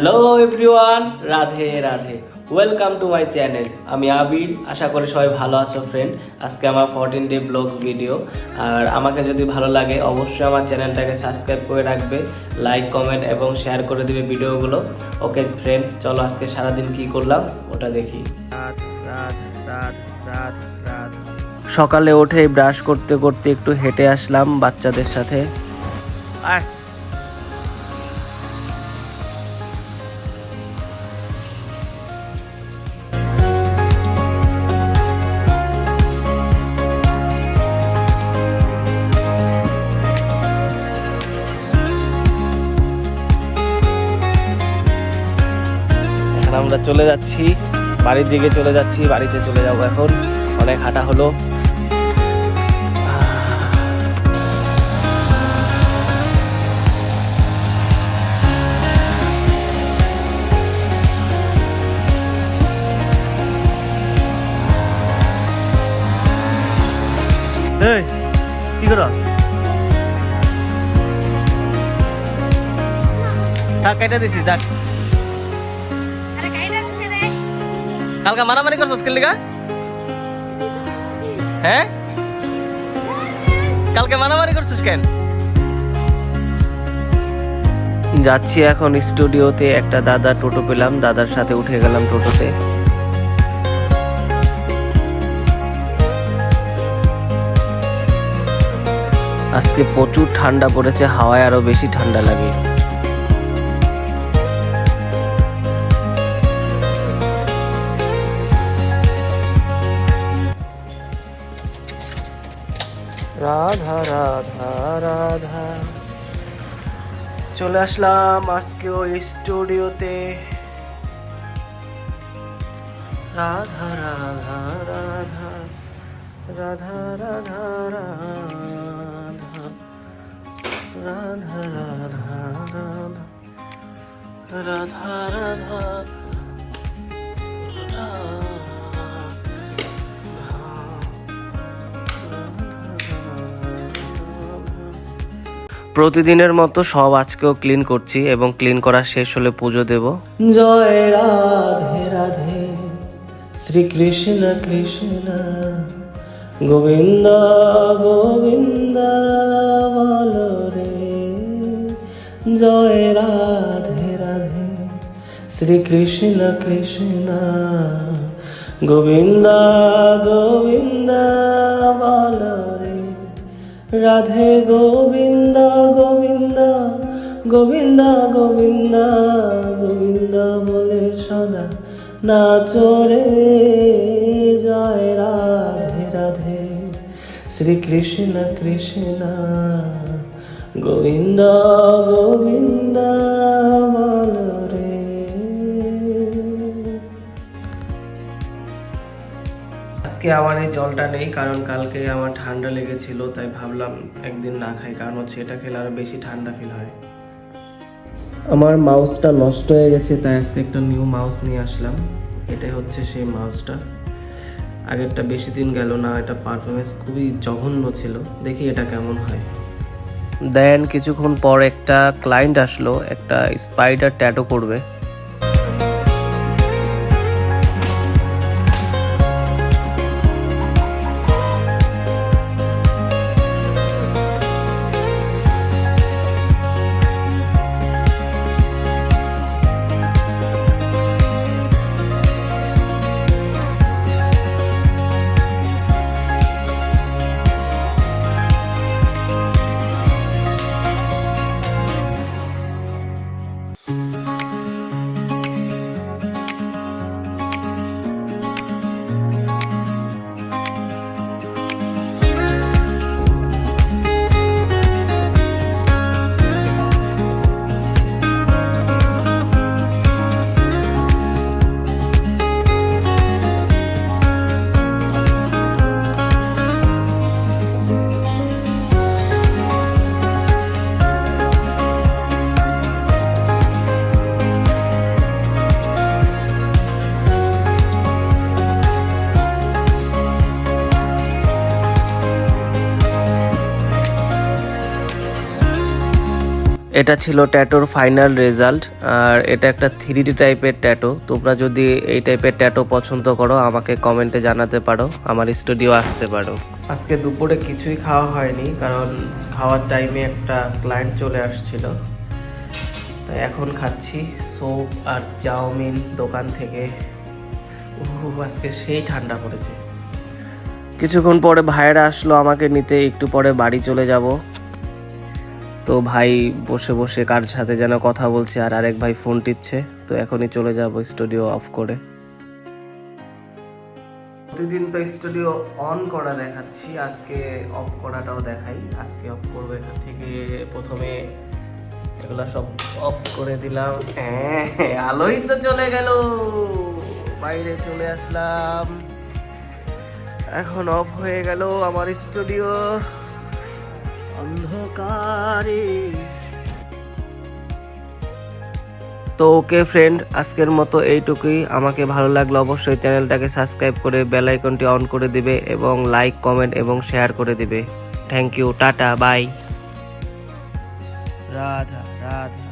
Hello everyone Radhe Radhe. Welcome to my channel আমি আবির। আশা করি সবাই ভালো আছো ফ্রেন্ড আজকে আমার ফোরটিন ডে ব্লগ ভিডিও আর আমাকে যদি ভালো লাগে, অবশ্যই আমার চ্যানেলটাকে সাবস্ক্রাইব করে রাখবে। লাইক কমেন্ট এবং শেয়ার করে দেবে ভিডিওগুলো ওকে ফ্রেন্ড চলো আজকে সারাদিন কি করলাম, ওটা দেখি। সকালে উঠে ব্রাশ করতে করতে একটু হেঁটে আসলাম বাচ্চাদের সাথে। এখন আমরা চলে যাচ্ছি, বাড়ির দিকে চলে যাচ্ছি, বাড়িতে চলে যাব এখন। অনেক হাঁটা হলো। কি কেটে দিছি, থাক। কালকে মারামারি করছিস কেন লিগা হ্যাঁ? কালকে মারামারি করছিস কেন? যাচ্ছি এখন স্টুডিওতে, একটা দাদা টোটো পেলাম, দাদার সাথে উঠে গেলাম টোটোতে। আজকে প্রচুর ঠান্ডা পড়েছে, হাওয়ায় আরও বেশি ঠান্ডা লাগে। রাধা রাধা রাধা চলে আসলাম আজকে ওই স্টুডিওতে রাধা রাধা রাধা রাধা রাধা রাধা রাধা রাধা রাধা রাধা প্রতিদিনের মতো সব আজকেও ক্লিন করছি এবং ক্লিন করা শেষ হলে পুজো দেব। জয় রাধে রাধে শ্রীকৃষ্ণ কৃষ্ণ গোবিন্দ গোবিন্দ রে। জয় রাধে রাধে শ্রীকৃষ্ণ কৃষ্ণ গোবিন্দ গোবিন্দ বল রাধে গোবিন্দ গোবিন্দ গোবিন্দ গোবিন্দ গোবিন্দ বলে সদা নাচরে জয় রাধে রাধে। শ্রীকৃষ্ণ কৃষ্ণ, গোবিন্দ গোবিন্দ বল। আজকে আমার এই জলটা নেই, কারণ কালকে আমার ঠান্ডা লেগেছিল, তাই ভাবলাম একদিন না খাই, কারণ হচ্ছে এটা খেলে আরও বেশি ঠান্ডা ফিল হয়। আমার মাউসটা নষ্ট হয়ে গেছে, তাই আজকে একটা নিউ মাউস নিয়ে আসলাম। এটাই হচ্ছে সেই মাউসটা আগেরটা বেশি দিন গেল না, এটা পারফরমেন্স খুবই জঘন্য ছিল। দেখি এটা কেমন হয়। দেন কিছুক্ষণ পর একটা ক্লায়েন্ট আসলো, একটা স্পাইডার ট্যাটো করবে। এটা ছিল ট্যাটোর ফাইনাল রেজাল্ট আর এটা একটা থ্রি ডি টাইপের ট্যাটো তোমরা যদি এই টাইপের ট্যাটো পছন্দ করো আমাকে কমেন্টে জানাতে পারো আমার স্টুডিও আসতে পারো। আজকে দুপুরে কিছুই খাওয়া হয়নি কারণ খাওয়ার টাইমে একটা ক্লায়েন্ট চলে আসছিল। তাই এখন খাচ্ছি সোপ আর চাউমিন দোকান থেকে। আজকে সেই ঠান্ডা পড়েছে। কিছুক্ষণ পরে ভাইয়েরা আসলো আমাকে নিতে একটু পরে বাড়ি চলে যাব। তো ভাই বসে বসে কার সাথে যেন কথা বলছে আর আরেক ভাই ফোন টিপছে, তো এখনই চলে যাব স্টুডিও অফ করে। প্রতিদিন তো স্টুডিও অন করা দেখাচ্ছি, আজকে অফ করাটাও দেখাই। আজকে অফ করব এখান থেকে, প্রথমে এগুলো সব অফ করে দিলাম। হ্যাঁ আলোই তো চলে গেল। বাইরে চলে আসলাম। এখন অফ হয়ে গেল আমার স্টুডিও। অন্ধকারে। তো ওকে ফ্রেন্ড আজকের মতো এইটুকুই। আমাকে ভালো লাগলে অবশ্যই চ্যানেলটাকে সাবস্ক্রাইব করে বেল আইকনটি অন করে দিবে এবং লাইক কমেন্ট এবং শেয়ার করে দিবে। Thank you tata bye Radha Radha.